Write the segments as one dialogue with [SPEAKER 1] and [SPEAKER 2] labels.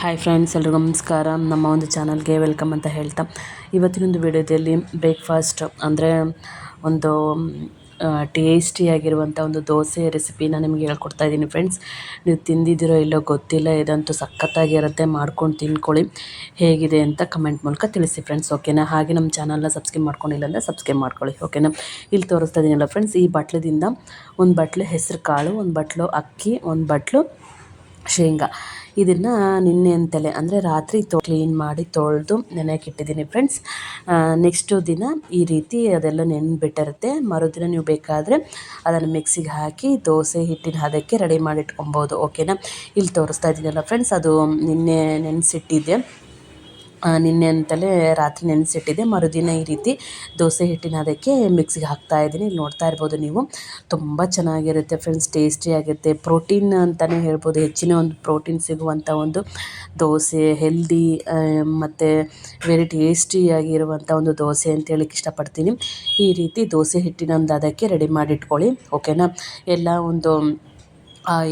[SPEAKER 1] Hi friends ಎಲ್ರಿಗೂ ನಮಸ್ಕಾರ. ನಮ್ಮ ಒಂದು ಚಾನಲ್ಗೆ ವೆಲ್ಕಮ್ ಅಂತ ಹೇಳ್ತಾ. ಇವತ್ತಿನೊಂದು ವಿಡಿಯೋದಲ್ಲಿ ಬ್ರೇಕ್ಫಾಸ್ಟ್ ಅಂದರೆ ಒಂದು ಟೇಸ್ಟಿಯಾಗಿರುವಂಥ ಒಂದು ದೋಸೆ ರೆಸಿಪಿನ ನಿಮಗೆ ಹೇಳ್ಕೊಡ್ತಾ ಇದ್ದೀನಿ ಫ್ರೆಂಡ್ಸ್ ನೀವು ತಿಂದಿದ್ದೀರೋ ಇಲ್ಲೋ ಗೊತ್ತಿಲ್ಲ, ಇದಂತೂ ಸಖತ್ತಾಗಿರುತ್ತೆ ಮಾಡ್ಕೊಂಡು ತಿನ್ಕೊಳ್ಳಿ ಹೇಗಿದೆ ಅಂತ ಕಮೆಂಟ್ ಮೂಲಕ ತಿಳಿಸಿ ಫ್ರೆಂಡ್ಸ್ ಓಕೆನಾ ಹಾಗೆ ನಮ್ಮ ಚಾನಲ್ನ ಸಬ್ಸ್ಕ್ರೈಬ್ ಮಾಡ್ಕೊಂಡಿಲ್ಲ ಅಂದರೆ ಸಬ್ಸ್ಕ್ರೈಬ್ ಮಾಡ್ಕೊಳ್ಳಿ ಓಕೆನಾ ಇಲ್ಲಿ ತೋರಿಸ್ತಾ ಇದ್ದೀನಲ್ಲ ಫ್ರೆಂಡ್ಸ್ ಈ ಬಟ್ಲದಿಂದ ಒಂದು ಬಟ್ಲು ಹೆಸರು ಕಾಳು ಒಂದು ಬಟ್ಲು ಅಕ್ಕಿ, ಒಂದು ಬಟ್ಲು ಶೇಂಗಾ. ಇದನ್ನು ನಿನ್ನೆ ಅಂತಲೇ, ಅಂದರೆ ರಾತ್ರಿ ತೊ ಕ್ಲೀನ್ ಮಾಡಿ ತೊಳೆದು ನೆನೆಯಕ್ಕೆ ಇಟ್ಟಿದ್ದೀನಿ ಫ್ರೆಂಡ್ಸ್ ನೆಕ್ಸ್ಟು ದಿನ ಈ ರೀತಿ ಅದೆಲ್ಲ ನೆನ್ಬಿಟ್ಟಿರುತ್ತೆ. ಮರುದಿನ ನೀವು ಬೇಕಾದರೆ ಅದನ್ನು ಮಿಕ್ಸಿಗೆ ಹಾಕಿ ದೋಸೆ, ಹಿಟ್ಟಿನ ಹದಕ್ಕೆ ರೆಡಿ ಮಾಡಿ ಇಟ್ಕೊಬೋದು ಓಕೆನಾ ಇಲ್ಲಿ ತೋರಿಸ್ತಾ ಇದ್ದೀನಲ್ಲ ಫ್ರೆಂಡ್ಸ್ ಅದು ನಿನ್ನೆ ನೆನೆಸಿಟ್ಟಿದ್ದೆ. ನಿನ್ನೆ ಅಂತಲೇ ರಾತ್ರಿ ನೆನೆಸಿಟ್ಟಿದ್ದೆ. ಮರುದಿನ ಈ ರೀತಿ ದೋಸೆ ಹಿಟ್ಟಿನ ಅದಕ್ಕೆ ಮಿಕ್ಸಿಗೆ ಹಾಕ್ತಾ ಇದ್ದೀನಿ. ಇಲ್ಲಿ ನೋಡ್ತಾ ಇರ್ಬೋದು ನೀವು. ತುಂಬ ಚೆನ್ನಾಗಿರುತ್ತೆ ಫ್ರೆಂಡ್ಸ್ ಟೇಸ್ಟಿಯಾಗಿರುತ್ತೆ ಪ್ರೋಟೀನ್ ಅಂತಲೇ ಹೇಳ್ಬೋದು. ಹೆಚ್ಚಿನ ಒಂದು ಪ್ರೋಟೀನ್ ಸಿಗುವಂಥ ಒಂದು ದೋಸೆ ಹೆಲ್ದಿ ಮತ್ತು ವೆರಿ ಟೇಸ್ಟಿಯಾಗಿರುವಂಥ ಒಂದು ದೋಸೆ ಅಂತ ಹೇಳಕ್ಕೆ ಇಷ್ಟಪಡ್ತೀನಿ. ಈ ರೀತಿ ದೋಸೆ ಹಿಟ್ಟಿನ ಒಂದು ಅದಕ್ಕೆ ರೆಡಿ ಮಾಡಿ ಇಟ್ಕೊಳ್ಳಿ ಓಕೆನಾ ಎಲ್ಲ ಒಂದು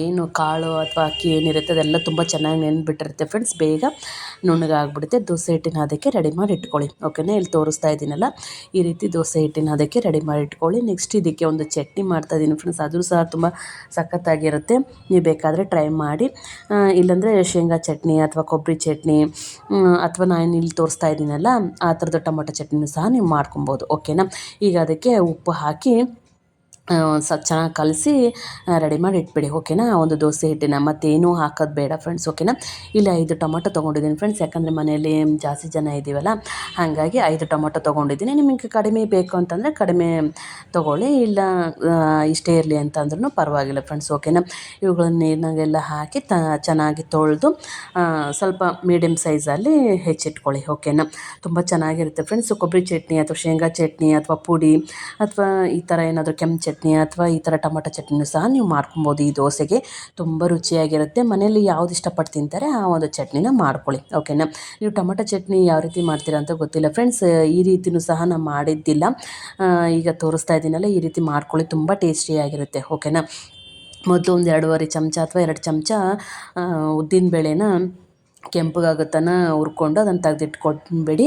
[SPEAKER 1] ಏನು ಕಾಳು ಅಥವಾ ಅಕ್ಕಿ ಏನಿರುತ್ತೆ ಅದೆಲ್ಲ ತುಂಬ ಚೆನ್ನಾಗಿ ನೆನೆಬಿಟ್ಟಿರುತ್ತೆ ಫ್ರೆಂಡ್ಸ್ ಬೇಗ ನುಣ್ಣಗಾಗ್ಬಿಡುತ್ತೆ. ದೋಸೆ ಹಿಟ್ಟಿನ ಅದಕ್ಕೆ ರೆಡಿ ಮಾಡಿ ಇಟ್ಕೊಳ್ಳಿ. ಓಕೆನಾ ಇಲ್ಲಿ ತೋರಿಸ್ತಾ ಇದ್ದೀನಲ್ಲ. ಈ ರೀತಿ ದೋಸೆ ಹಿಟ್ಟಿನ ಅದಕ್ಕೆ ರೆಡಿ ಮಾಡಿ ಇಟ್ಕೊಳ್ಳಿ. ನೆಕ್ಸ್ಟ್ ಇದಕ್ಕೆ ಒಂದು ಚಟ್ನಿ ಮಾಡ್ತಾ ಇದ್ದೀನಿ ಫ್ರೆಂಡ್ಸ್ ಅದು ಸಹ ತುಂಬ ಸಖತ್ತಾಗಿರುತ್ತೆ. ನೀವು ಬೇಕಾದರೆ ಟ್ರೈ ಮಾಡಿ. ಇಲ್ಲಾಂದರೆ ಶೇಂಗಾ ಚಟ್ನಿ ಅಥವಾ ಕೊಬ್ಬರಿ ಚಟ್ನಿ ಅಥವಾ ನಾನು ಇಲ್ಲಿ ತೋರಿಸ್ತಾ ಇದ್ದೀನಲ್ಲ, ಆ ಥರದ ಟೊಮೊಟೊ ಚಟ್ನಿನೂ ಸಹ ನೀವು ಮಾಡ್ಕೊಬೋದು. ಓಕೆನಾ ಈಗ ಅದಕ್ಕೆ ಉಪ್ಪು ಹಾಕಿ ಸ್ವಲ್ಪ ಚೆನ್ನಾಗಿ ಕಲಸಿ ರೆಡಿ ಮಾಡಿ ಇಟ್ಬಿಡಿ ಓಕೆನಾ ಒಂದು ದೋಸೆ ಹಿಟ್ಟಿನ, ಮತ್ತೇನೂ ಹಾಕೋದು ಬೇಡ ಫ್ರೆಂಡ್ಸ್ ಓಕೆನಾ ಇಲ್ಲಿ, ಐದು ಟೊಮೊಟೊ ತೊಗೊಂಡಿದ್ದೀನಿ ಫ್ರೆಂಡ್ಸ್ ಯಾಕಂದರೆ ಮನೆಯಲ್ಲಿ ಜಾಸ್ತಿ ಜನ ಇದ್ದೀವಲ್ಲ, ಹಾಗಾಗಿ ಐದು ಟೊಮೊಟೊ ತೊಗೊಂಡಿದ್ದೀನಿ. ನಿಮಗೆ ಕಡಿಮೆ ಬೇಕು ಅಂತಂದರೆ ಕಡಿಮೆ ತೊಗೊಳ್ಳಿ, ಇಲ್ಲ ಇಷ್ಟೇ ಇರಲಿ ಅಂತಂದ್ರೂ ಪರವಾಗಿಲ್ಲ ಫ್ರೆಂಡ್ಸ್ ಓಕೆನಾ ಇವುಗಳನ್ನ ನೀರಿನಾಗೆಲ್ಲ ಹಾಕಿ ತ, ಚೆನ್ನಾಗಿ ತೊಳೆದು ಸ್ವಲ್ಪ ಮೀಡಿಯಮ್ ಸೈಜಲ್ಲಿ ಹೆಚ್ಚಿಟ್ಕೊಳ್ಳಿ ಓಕೆನಾ ತುಂಬ ಚೆನ್ನಾಗಿರುತ್ತೆ ಫ್ರೆಂಡ್ಸ್ ಕೊಬ್ಬರಿ ಚಟ್ನಿ ಅಥವಾ ಶೇಂಗಾ ಚಟ್ನಿ ಅಥವಾ ಪುಡಿ ಅಥವಾ ಈ ಥರ ಏನಾದರೂ ಕೆಂಪು ಚಟ್ನಿ ಚಟ್ನಿ ಅಥವಾ ಈ ಥರ ಟೊಮೊಟೊ ಚಟ್ನಿನೂ ಸಹ ನೀವು ಮಾಡ್ಕೊಬೋದು. ಈ ದೋಸೆಗೆ ತುಂಬ ರುಚಿಯಾಗಿರುತ್ತೆ. ಮನೆಯಲ್ಲಿ ಯಾವ್ದು ಇಷ್ಟಪಟ್ಟು ತಿಂತಾರೆ ಆ ಒಂದು ಚಟ್ನಿನ ಮಾಡ್ಕೊಳ್ಳಿ. ಓಕೆನಾ? ನೀವು ಟೊಮೊಟೊ ಚಟ್ನಿ ಯಾವ ರೀತಿ ಮಾಡ್ತೀರಾ ಅಂತ ಗೊತ್ತಿಲ್ಲ ಫ್ರೆಂಡ್ಸ್. ಈ ರೀತಿಯೂ ಸಹ ನಾನು ಮಾಡಿದ್ದಿಲ್ಲ. ಈಗ ತೋರಿಸ್ತಾ ಇದ್ದೀನಲ್ಲ, ಈ ರೀತಿ ಮಾಡ್ಕೊಳ್ಳಿ. ತುಂಬ ಟೇಸ್ಟಿಯಾಗಿರುತ್ತೆ. ಓಕೆನಾ? ಮೊದಲು ಒಂದು ಎರಡೂವರೆ ಚಮಚ ಅಥವಾ ಎರಡು ಚಮಚ ಉದ್ದಿನಬೇಳೆನ ಕೆಂಪಗಾಗೋ ಹುರ್ಕೊಂಡು ಅದನ್ನು ತೆಗ್ದಿಟ್ಕೊಂಡ್ಬಿಡಿ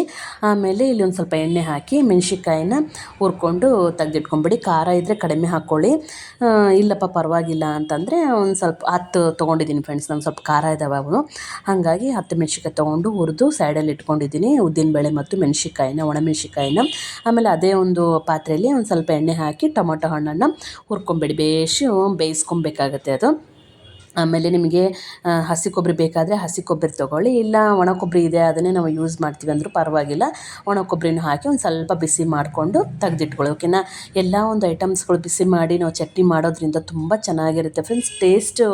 [SPEAKER 1] ಆಮೇಲೆ ಇಲ್ಲಿ ಒಂದು ಸ್ವಲ್ಪ ಎಣ್ಣೆ ಹಾಕಿ ಮೆಣ್ಸಿನ್ಕಾಯಿನ ಹುರ್ಕೊಂಡು ತೆಗ್ದಿಟ್ಕೊಂಬಿಡಿ. ಖಾರ ಇದ್ದರೆ ಕಡಿಮೆ ಹಾಕ್ಕೊಳ್ಳಿ ಇಲ್ಲಪ್ಪ ಪರವಾಗಿಲ್ಲ ಅಂತಂದರೆ ಒಂದು ಸ್ವಲ್ಪ ಹತ್ತು ತೊಗೊಂಡಿದ್ದೀನಿ ಫ್ರೆಂಡ್ಸ್ ನಮ್ಮ ಸ್ವಲ್ಪ ಖಾರ ಇದ್ದಾವೆ ಅವು ಹಾಗಾಗಿ ಹತ್ತು ಮೆಣ್ಸಿನ್ಕಾಯಿ ತೊಗೊಂಡು ಹುರಿದು ಸೈಡಲ್ಲಿ ಇಟ್ಕೊಂಡಿದ್ದೀನಿ. ಉದ್ದಿನಬೇಳೆ ಮತ್ತು ಮೆಣ್ಸಿನ್ಕಾಯಿನ ಒಣಮೆಣ್ಸಿನ್ಕಾಯಿನ ಆಮೇಲೆ ಅದೇ ಒಂದು ಪಾತ್ರೆಯಲ್ಲಿ ಒಂದು ಸ್ವಲ್ಪ ಎಣ್ಣೆ ಹಾಕಿ ಟೊಮೊಟೊ ಹಣ್ಣನ್ನು ಹುರ್ಕೊಂಬಿಡಿ. ಬೇಯಿಸಿ ಬೇಯಿಸ್ಕೊಬೇಕಾಗತ್ತೆ ಅದು. ಆಮೇಲೆ ನಿಮಗೆ ಹಸಿ ಕೊಬ್ಬರಿ ಬೇಕಾದರೆ ಹಸಿ ಕೊಬ್ಬರಿ ತೊಗೊಳ್ಳಿ. ಇಲ್ಲ ಒಣ ಕೊಬ್ಬರಿ ಇದೆ, ಅದನ್ನೇ ನಾವು ಯೂಸ್ ಮಾಡ್ತೀವಿ ಅಂದರೂ ಪರವಾಗಿಲ್ಲ. ಒಣ ಕೊಬ್ಬರಿನೂ ಹಾಕಿ ಒಂದು ಸ್ವಲ್ಪ ಬಿಸಿ ಮಾಡಿಕೊಂಡು ತೆಗೆದಿಟ್ಕೊಳ್ಳಿ ಓಕೆನಾ ಎಲ್ಲ ಒಂದು ಐಟಮ್ಸ್ಗಳು ಬಿಸಿ ಮಾಡಿ ನಾವು ಚಟ್ನಿ ಮಾಡೋದ್ರಿಂದ ತುಂಬ ಚೆನ್ನಾಗಿರುತ್ತೆ ಫ್ರೆಂಡ್ಸ್ ಟೇಸ್ಟು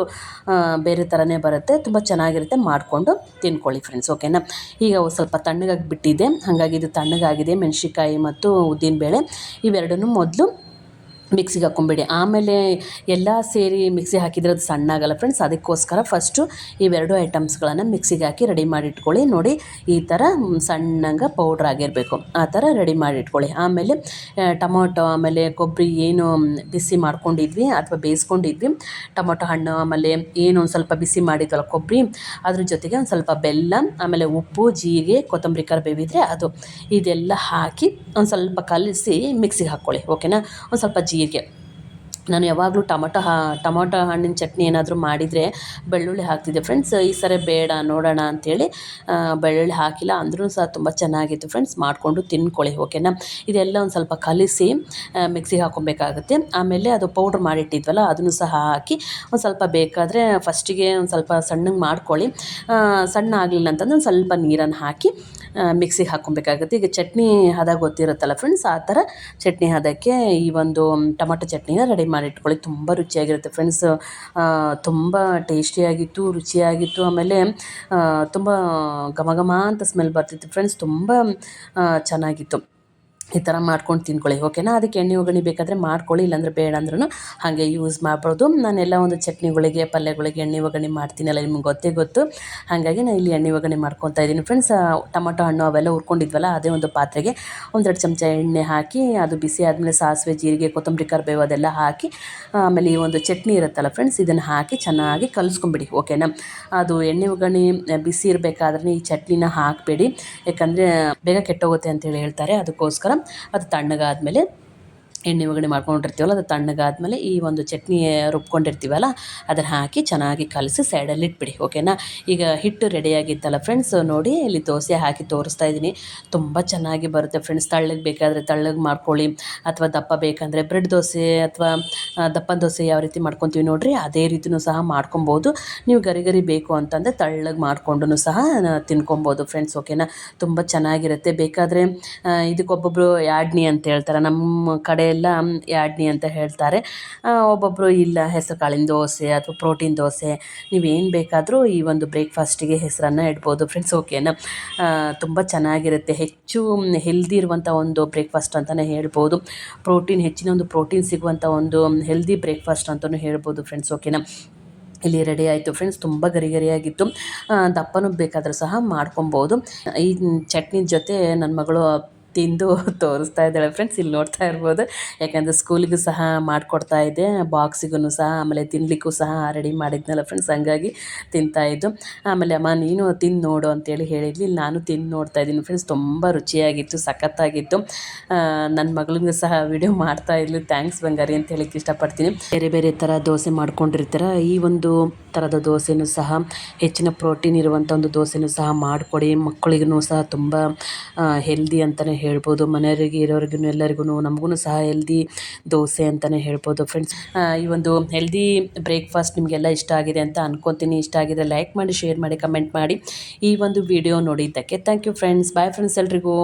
[SPEAKER 1] ಬೇರೆ ಥರನೇ ಬರುತ್ತೆ, ತುಂಬ ಚೆನ್ನಾಗಿರುತ್ತೆ ಮಾಡಿಕೊಂಡು ತಿನ್ಕೊಳ್ಳಿ ಫ್ರೆಂಡ್ಸ್ ಓಕೆನಾ ಈಗ ಸ್ವಲ್ಪ ತಣ್ಣಗಾಗಿ ಬಿಟ್ಟಿದೆ ಹಾಗಾಗಿ ಇದು ತಣ್ಣಗಾಗಿದೆ ಮೆಣಸಿಕಾಯಿ ಮತ್ತು ಉದ್ದಿನಬೇಳೆ. ಇವೆರಡನ್ನೂ ಮೊದಲು ಮಿಕ್ಸಿಗೆ ಹಾಕ್ಕೊಂಬಿಡಿ. ಆಮೇಲೆ ಎಲ್ಲ ಸೇರಿ ಮಿಕ್ಸಿ ಹಾಕಿದರೆ ಅದು ಸಣ್ಣ ಆಗಲ್ಲ ಫ್ರೆಂಡ್ಸ್ ಅದಕ್ಕೋಸ್ಕರ ಫಸ್ಟು ಇವೆರಡು ಐಟಮ್ಸ್ಗಳನ್ನು ಮಿಕ್ಸಿಗೆ ಹಾಕಿ ರೆಡಿ ಮಾಡಿ ಇಟ್ಕೊಳ್ಳಿ ನೋಡಿ, ಈ ಥರ ಸಣ್ಣಂಗೆ ಪೌಡ್ರ್ ಆಗಿರಬೇಕು. ಆ ಥರ ರೆಡಿ ಮಾಡಿ ಇಟ್ಕೊಳ್ಳಿ ಆಮೇಲೆ ಟೊಮೊಟೊ, ಆಮೇಲೆ ಕೊಬ್ಬರಿ, ಏನು ಬಿಸಿ ಮಾಡ್ಕೊಂಡಿದ್ವಿ ಅಥವಾ ಬೇಯಿಸ್ಕೊಂಡಿದ್ವಿ. ಟೊಮೊಟೊ ಹಣ್ಣು, ಆಮೇಲೆ ಏನು ಒಂದು ಸ್ವಲ್ಪ ಬಿಸಿ ಮಾಡಿದ್ವಲ್ಲ ಕೊಬ್ಬರಿ, ಅದ್ರ ಜೊತೆಗೆ ಒಂದು ಸ್ವಲ್ಪ ಬೆಲ್ಲ, ಆಮೇಲೆ ಉಪ್ಪು, ಜೀರಿಗೆ, ಕೊತ್ತಂಬರಿ, ಕರಿಬೇವಿದ್ರೆ ಅದು. ಇದೆಲ್ಲ ಹಾಕಿ ಒಂದು ಸ್ವಲ್ಪ ಕಲಸಿ ಮಿಕ್ಸಿಗೆ ಹಾಕ್ಕೊಳ್ಳಿ. ಓಕೆನಾ ಒಂದು ಸ್ವಲ್ಪ ಜೀ ಜೀರಿಗೆ ನಾನು ಯಾವಾಗಲೂ ಟೊಮೊಟೊ ಹಾ, ಟೊಮೊಟೊ ಹಣ್ಣಿನ ಚಟ್ನಿ ಏನಾದರೂ ಮಾಡಿದರೆ ಬೆಳ್ಳುಳ್ಳಿ ಹಾಕ್ತಿದ್ದೆ. ಫ್ರೆಂಡ್ಸ್ ಈ ಸರಿ ಬೇಡ, ನೋಡೋಣ ಅಂಥೇಳಿ ಬೆಳ್ಳುಳ್ಳಿ ಹಾಕಿಲ್ಲ. ಅಂದ್ರೂ ಸಹ ತುಂಬ ಚೆನ್ನಾಗಿತ್ತು ಫ್ರೆಂಡ್ಸ್ ಮಾಡಿಕೊಂಡು ತಿನ್ಕೊಳ್ಳಿ ಓಕೆನಾ ಇದೆಲ್ಲ ಒಂದು ಸ್ವಲ್ಪ ಕಲಿಸಿ ಮಿಕ್ಸಿಗೆ ಹಾಕ್ಕೊಬೇಕಾಗುತ್ತೆ. ಆಮೇಲೆ ಅದು ಪೌಡ್ರ್ ಮಾಡಿಟ್ಟಿದ್ವಲ್ಲ, ಅದನ್ನು ಸಹ ಹಾಕಿ ಒಂದು ಸ್ವಲ್ಪ ಬೇಕಾದರೆ ಫಸ್ಟಿಗೆ ಒಂದು ಸ್ವಲ್ಪ ಸಣ್ಣಗೆ ಮಾಡ್ಕೊಳ್ಳಿ. ಸಣ್ಣ ಆಗಲಿಲ್ಲ ಅಂತಂದ್ರೆ ಒಂದು ಸ್ವಲ್ಪ ನೀರನ್ನು ಹಾಕಿ ಮಿಕ್ಸಿಗೆ ಹಾಕ್ಕೊಬೇಕಾಗುತ್ತೆ. ಈಗ ಚಟ್ನಿ ಹದ ಗೊತ್ತಿರುತ್ತಲ್ಲ ಫ್ರೆಂಡ್ಸ್ ಆ ಥರ ಚಟ್ನಿ ಹದಕ್ಕೆ ಈ ಒಂದು ಟೊಮೊಟೊ ಚಟ್ನಿನ ರೆಡಿ ಮಾಡಿ ಇಟ್ಕೊಳ್ಳಿ ತುಂಬ ರುಚಿಯಾಗಿರುತ್ತೆ. ಫ್ರೆಂಡ್ಸ್ ತುಂಬ ಟೇಸ್ಟಿಯಾಗಿತ್ತು, ರುಚಿಯಾಗಿತ್ತು, ಆಮೇಲೆ ತುಂಬ ಘಮ ಘಮ ಅಂತ ಸ್ಮೆಲ್ ಬರ್ತಿತ್ತು. ಫ್ರೆಂಡ್ಸ್ ತುಂಬ ಚೆನ್ನಾಗಿತ್ತು. ಈ ಥರ ಮಾಡ್ಕೊಂಡು ತಿನ್ಕೊಳ್ಳಿ ಓಕೆನಾ ಅದಕ್ಕೆ ಎಣ್ಣೆ, ಒಗ್ಗರಣೆ ಬೇಕಾದರೆ ಮಾಡ್ಕೊಳ್ಳಿ, ಇಲ್ಲಾಂದರೆ ಬೇಡ ಅಂದ್ರೂ ಹಾಗೆ ಯೂಸ್ ಮಾಡ್ಬೋದು. ನಾನೆಲ್ಲ ಒಂದು ಚಟ್ನಿಗಳಿಗೆ, ಪಲ್ಯಗಳಿಗೆ ಎಣ್ಣೆ, ಒಗ್ಗರಣೆ ಮಾಡ್ತೀನಲ್ಲ, ನಿಮ್ಗೆ ಗೊತ್ತೇ ಗೊತ್ತು. ಹಾಗಾಗಿ ನಾನು ಇಲ್ಲಿ ಎಣ್ಣೆ, ಒಗ್ಗರಣೆ ಮಾಡ್ಕೊತಾ ಇದ್ದೀನಿ. ಫ್ರೆಂಡ್ಸ್ ಟೊಮೊಟೊ ಹಣ್ಣು ಅವೆಲ್ಲ ಹುರ್ಕೊಂಡಿದ್ವಲ್ಲ, ಅದೇ ಒಂದು ಪಾತ್ರೆಗೆ ಒಂದೆರಡು ಚಮಚ ಎಣ್ಣೆ ಹಾಕಿ, ಅದು ಬಿಸಿ ಆದಮೇಲೆ ಸಾಸಿವೆ, ಜೀರಿಗೆ, ಕೊತ್ತಂಬರಿ, ಕರಿಬೇವು ಅದೆಲ್ಲ ಹಾಕಿ, ಆಮೇಲೆ ಈ ಒಂದು ಚಟ್ನಿ ಇರುತ್ತಲ್ಲ ಫ್ರೆಂಡ್ಸ್ ಇದನ್ನು ಹಾಕಿ ಚೆನ್ನಾಗಿ ಕಲಿಸ್ಕೊಂಬಿಡಿ ಓಕೆನಾ ಅದು ಎಣ್ಣೆ, ಒಗ್ಗರಣೆ ಬಿಸಿ ಇರಬೇಕಾದ್ರೆ ಈ ಚಟ್ನಿನ ಹಾಕಬೇಡಿ. ಯಾಕಂದರೆ ಬೇಗ ಕೆಟ್ಟೋಗುತ್ತೆ ಅಂತೇಳಿ ಹೇಳ್ತಾರೆ. ಅದಕ್ಕೋಸ್ಕರ ಅದು ತಣ್ಣಗಾದಮೇಲೆ ಎಣ್ಣೆ ಒಗ್ಗರಣೆ ಮಾಡ್ಕೊಂಡಿರ್ತೀವಲ್ಲ, ಅದು ತಣ್ಣಗಾದಮೇಲೆ ಈ ಒಂದು ಚಟ್ನಿ ರುಬ್ಕೊಂಡಿರ್ತೀವಲ್ಲ, ಅದನ್ನ ಹಾಕಿ ಚೆನ್ನಾಗಿ ಕಲಸಿ ಸೈಡಲ್ಲಿ ಇಟ್ಬಿಡಿ ಓಕೆನಾ ಈಗ ಹಿಟ್ಟು ರೆಡಿಯಾಗಿತ್ತಲ್ಲ ಫ್ರೆಂಡ್ಸ್ ನೋಡಿ ಇಲ್ಲಿ ದೋಸೆ ಹಾಕಿ ತೋರಿಸ್ತಾ ಇದ್ದೀನಿ. ತುಂಬ ಚೆನ್ನಾಗಿ ಬರುತ್ತೆ ಫ್ರೆಂಡ್ಸ್ ತಳ್ಳಗೆ ಬೇಕಾದರೆ ತಳ್ಳಗೆ ಮಾಡ್ಕೊಳ್ಳಿ, ಅಥವಾ ದಪ್ಪ ಬೇಕಂದರೆ ಬ್ರೆಡ್ ದೋಸೆ ಅಥವಾ ದಪ್ಪ ದೋಸೆ ಯಾವ ರೀತಿ ಮಾಡ್ಕೊತೀವಿ ನೋಡಿರಿ, ಅದೇ ರೀತಿಯೂ ಸಹ ಮಾಡ್ಕೊಬೋದು. ನೀವು ಗರಿ ಗರಿ ಬೇಕು ಅಂತಂದರೆ ತಳ್ಳಗೆ ಮಾಡ್ಕೊಂಡು ಸಹ ತಿನ್ಕೊಬೋದು ಫ್ರೆಂಡ್ಸ್ ಓಕೆನಾ ತುಂಬ ಚೆನ್ನಾಗಿರುತ್ತೆ. ಬೇಕಾದರೆ ಇದಕ್ಕೊಬ್ಬೊಬ್ಬರು ಯಾಡ್ನಿ ಅಂತ ಹೇಳ್ತಾರೆ, ನಮ್ಮ ಕಡೆ ಎಲ್ಲ ಯಾಡ್ನಿ ಅಂತ ಹೇಳ್ತಾರೆ. ಒಬ್ಬೊಬ್ಬರು ಇಲ್ಲ ಹೆಸರು ಕಾಳಿನ ದೋಸೆ ಅಥವಾ ಪ್ರೋಟೀನ್ ದೋಸೆ, ನೀವೇನು ಬೇಕಾದರೂ ಈ ಒಂದು ಬ್ರೇಕ್ಫಾಸ್ಟಿಗೆ ಹೆಸರನ್ನು ಇಡ್ಬೋದು ಫ್ರೆಂಡ್ಸ್ ಓಕೆನಾ ತುಂಬ ಚೆನ್ನಾಗಿರುತ್ತೆ. ಹೆಚ್ಚು ಹೆಲ್ದಿ ಇರುವಂಥ ಒಂದು ಬ್ರೇಕ್ಫಾಸ್ಟ್ ಅಂತಲೇ ಹೇಳ್ಬೋದು. ಪ್ರೋಟೀನ್, ಹೆಚ್ಚಿನ ಒಂದು ಪ್ರೋಟೀನ್ ಸಿಗುವಂಥ ಒಂದು ಹೆಲ್ದಿ ಬ್ರೇಕ್ಫಾಸ್ಟ್ ಅಂತಲೂ ಹೇಳ್ಬೋದು ಫ್ರೆಂಡ್ಸ್ ಓಕೆನಾ ಇಲ್ಲಿ ರೆಡಿ ಆಯಿತು ಫ್ರೆಂಡ್ಸ್ ತುಂಬ ಗರಿ ಗರಿಯಾಗಿತ್ತು ದಪ್ಪನೂ ಬೇಕಾದರೂ ಸಹ ಮಾಡ್ಕೊಬೋದು. ಈ ಚಟ್ನಿ ಜೊತೆ ನನ್ನ ಮಗಳು ತಿಂದು ತೋರಿಸ್ತಾ ಇದ್ದಾಳೆ ಫ್ರೆಂಡ್ಸ್ ಇಲ್ಲಿ ನೋಡ್ತಾ ಇರ್ಬೋದು. ಯಾಕಂದರೆ ಸ್ಕೂಲಿಗೂ ಸಹ ಮಾಡಿಕೊಡ್ತಾ ಇದ್ದೆ ಬಾಕ್ಸಿಗೂ ಸಹ, ಆಮೇಲೆ ತಿನ್ನಲಿಕ್ಕೂ ಸಹ ರೆಡಿ ಮಾಡಿದ್ನಲ್ಲ ಫ್ರೆಂಡ್ಸ್ ಹಂಗಾಗಿ ತಿಂತಾಯಿದ್ದು ಆಮೇಲೆ ಅಮ್ಮ, ನೀನು ತಿಂದು ನೋಡು ಅಂತೇಳಿ ಹೇಳಿದ್ಲಿ. ನಾನು ತಿಂದು ನೋಡ್ತಾ ಇದ್ದೀನಿ ಫ್ರೆಂಡ್ಸ್ ತುಂಬ ರುಚಿಯಾಗಿತ್ತು, ಸಖತ್ತಾಗಿತ್ತು. ನನ್ನ ಮಗಳಿಗೂ ಸಹ ವಿಡಿಯೋ ಮಾಡ್ತಾ ಇದ್ಲು. ಥ್ಯಾಂಕ್ಸ್ ಬಂಗಾರಿ ಅಂತ ಹೇಳಿಕ್ಕೆ ಇಷ್ಟಪಡ್ತೀನಿ. ಬೇರೆ ಬೇರೆ ಥರ ದೋಸೆ ಮಾಡ್ಕೊಂಡಿರ್ತಾರೆ? ಈ ಒಂದು ಥರದ ದೋಸೆನೂ ಸಹ, ಹೆಚ್ಚಿನ ಪ್ರೋಟೀನ್ ಇರುವಂಥ ಒಂದು ದೋಸೆನೂ ಸಹ ಮಾಡಿಕೊಡಿ. ಮಕ್ಕಳಿಗೂ ಸಹ ತುಂಬ ಹೆಲ್ದಿ ಅಂತಲೇ ಹೇಳ್ಬೋದು, ಮನೆಯವರಿಗೆ ಇರೋರಿಗೂ ಎಲ್ಲರಿಗೂ ನಮಗೂ ಸಹ ಹೆಲ್ದಿ ದೋಸೆ ಅಂತಲೇ ಹೇಳ್ಬೋದು ಫ್ರೆಂಡ್ಸ್ ಈ ಒಂದು ಹೆಲ್ದಿ ಬ್ರೇಕ್ಫಾಸ್ಟ್ ನಿಮಗೆಲ್ಲ ಇಷ್ಟ ಆಗಿದೆ ಅಂತ ಅನ್ಕೊತೀನಿ. ಇಷ್ಟ ಆಗಿದೆ ಲೈಕ್ ಮಾಡಿ ಶೇರ್ ಮಾಡಿ ಕಮೆಂಟ್ ಮಾಡಿ ಈ ಒಂದು ವಿಡಿಯೋ ನೋಡಿದ್ದಕ್ಕೆ. Thank you friends bye friends ಎಲ್ರಿಗೂ.